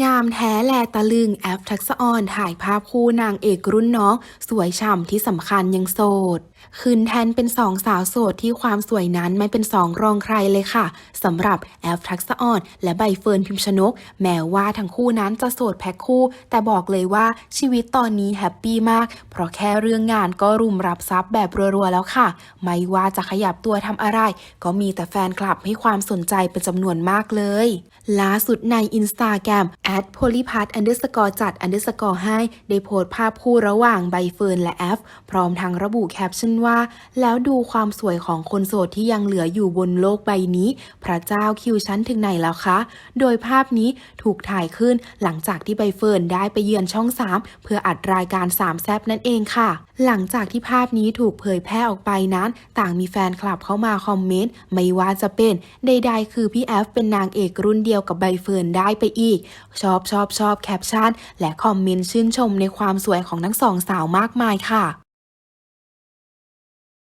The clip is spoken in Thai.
งามแท้แลตะลึงแอฟทักษออนถ่ายภาพคู่นางเอกรุ่นน้อง สวยฉ่ำที่สำคัญยังโสด คืนแทนเป็นสองสาวโสดที่ความสวยนั้นไม่เป็นสองรองใครเลยค่ะสำหรับแอฟทักษออน และใบเฟิร์นพิมชนก แม้ว่าทั้งคู่นั้นจะโสดแพ็คคู่ แต่บอกเลยว่าชีวิตตอนนี้แฮปปี้มาก เพราะแค่เรื่องงานก็รุมรับทรัพย์แบบรัวๆแล้วค่ะ ไม่ว่าจะขยับตัวทำอะไร ก็มีแต่แฟนคลับให้ความสนใจเป็นจำนวนมากเลยล่าสุดในอินสตาแกรม at p o l y p a t underscore จัด underscore ให้ได้โพสต์ภาพคู่ระหว่างใบเฟิร์นและแอฟ พร้อมทั้งระบุแคปชั่นว่า แล้วดูความสวยของคนโสดที่ยังเหลืออยู่บนโลกใบนี้ พระเจ้าคิวฉันถึงไหนแล้วคะ โดยภาพนี้ถูกถ่ายขึ้นหลังจากที่ใบเฟิร์นได้ไปเยือนช่อง 3 เพื่ออัดรายการสามแซบนั่นเองค่ะ หลังจากที่ภาพนี้ถูกเผยแพร่ออกไปนั้น ต่างมีแฟนคลับเข้ามาคอมเมนต์ไม่ว่าจะเป็นใดๆคือพี่แอฟเป็นนางเอกรุ่นเดียวกับใบเฟิร์นได้ไปอีกชอบชอบชอบแคปชั่น และคอมเมนต์ชื่นชมในความสวยของทั้งสองสาวมากมายค่ะ